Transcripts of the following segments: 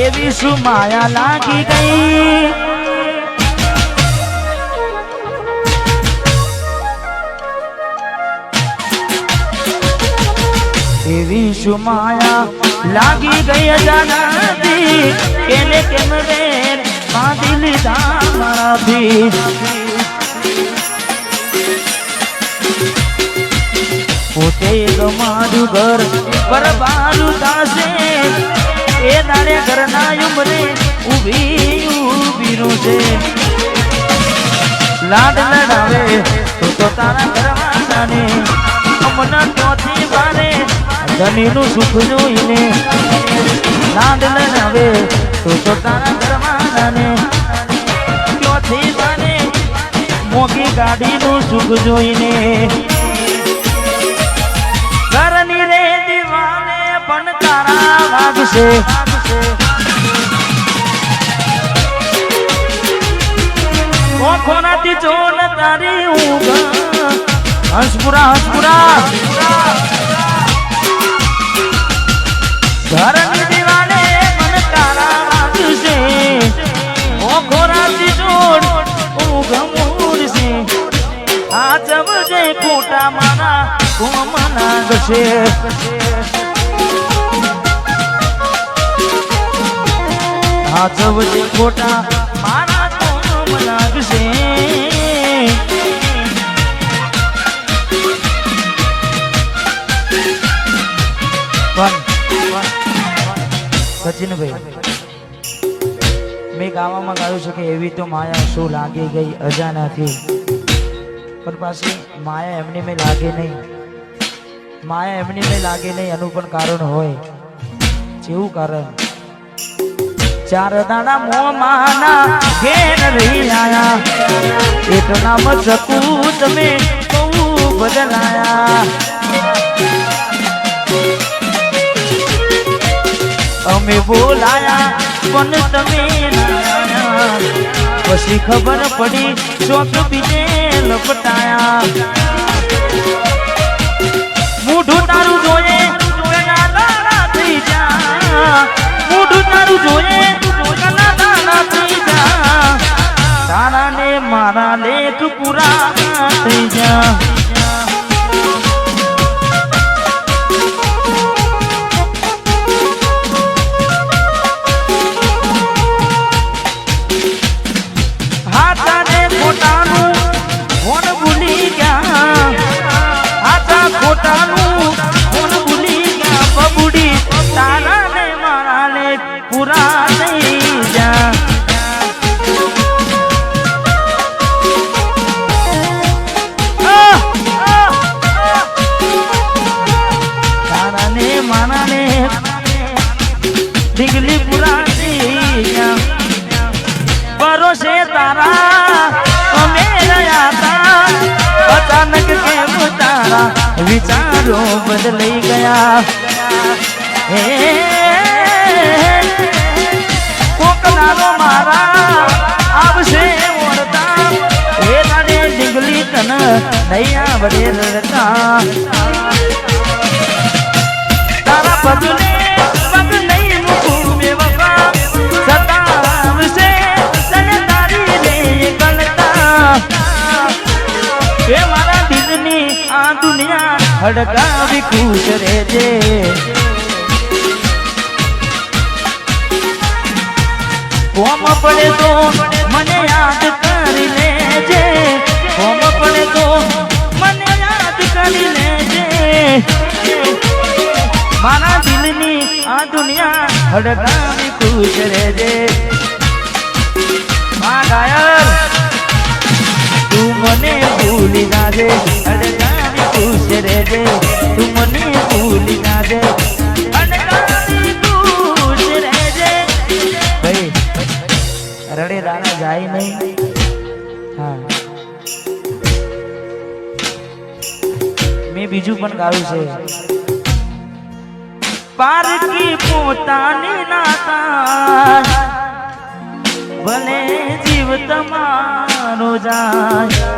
એવી શું માયા લાગી ગઈ? એવી શું માયા લાગી ગઈ અજાનાથી? કેને કેમ રે બાંધી લીધા મારાથી? ઘર બરબારું થાશે એ તારે ઘરના ઉમરે ઊભી ઊભી છે લાડ લડાવે તો તો તારા ઘરવાળાને અમના ચોથી વારે. ધનીનું સુખ જોઈને લાડ લડાવે તો તો તારા ઘરવાળાને ચોથી વારે. મોગી ગાડીનું સુખ જોઈને ઘરની રે દીવાને, પણ તારા વાગશે. ઓખોનાથી જોન તારી ઊંઘ. હસપુરા હસપુરા. ઘરની દીવાને પણ તારા વાગશે. ખોરાથી જોન ઊંઘ મૂડશે આ જમજે ખોટા મારા કોમ જશે. હાથવજે ખોટા, મારા કોમ નાગશે સચિનભાઈ, મેં ગાવામાં ગાયું છે કે એવી તો માયા શું લાગી ગઈ અજાનાથી. પણ પાછી માયા એમની મેં લાગે નહીં. માયા એમની મેં લાગે નહીં, એનું પણ કારણ હોય. જેવું કારણ. ચાર દાડા મોમાના ઘેર રહી આયા. એક નામ ચકુ તમે બહુ બદલાયા. અમે બોલાયા, પણ તમે પછી ખબર પડી ચોક બીજે લપટાયા. મોઢું તારું દાણા થઈ જા મોઢું તારું જોયે થઈ તારા ને મારા લેખ પૂરા થઈ જા. ભરોસે તારા? અમે રહ્યા તા. અચાનક કેમ તારા વિચારો બદલાઈ ગયા. હે કોક દાડો મારા, આવશે ઓળતા હે તારે ડીંગલી તન નહીં આવડે રડતા તારા પગને દુનિયા હડકાવી ખુશ રહેજે. કોમ પડે તો મને યાદ કરી લેજે. કોમ પડે તો મને યાદ કરી લેજે. મારા દિલની આ દુનિયા હડકાવી ખુશ રહેજે. રહેજે તું મને ભૂલી ના દે. રડે રાણા જાય નહીં. હા. મેં બીજું પણ ગાયું છે. પારકી પોતાની નાતા. ભલે જીવ તમારો જાય.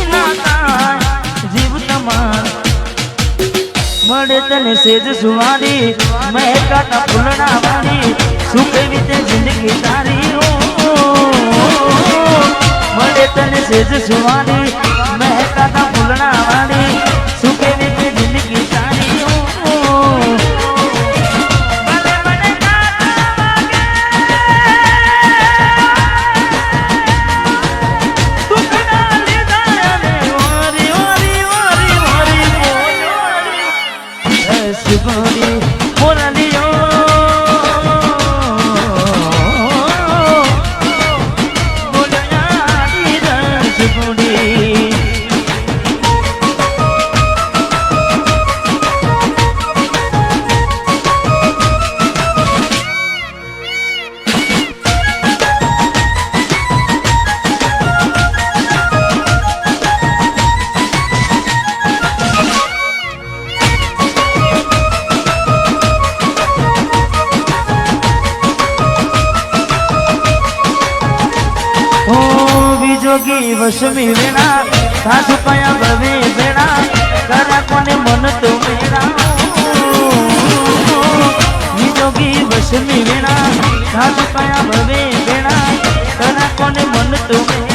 તને સેજ સુવારી મહેકાતા ફૂલડા વાળી સુખે રીતે જિંદગી તારી મળે તને સેજ સુવારી વસમી વેણા સાસુ કયા ભવે વેણા, તારા કોને મન તો વેણા વિજોગી વસમી વેણા સાસુ કયા ભવે વેણા, તારા કોને મન તો વેણા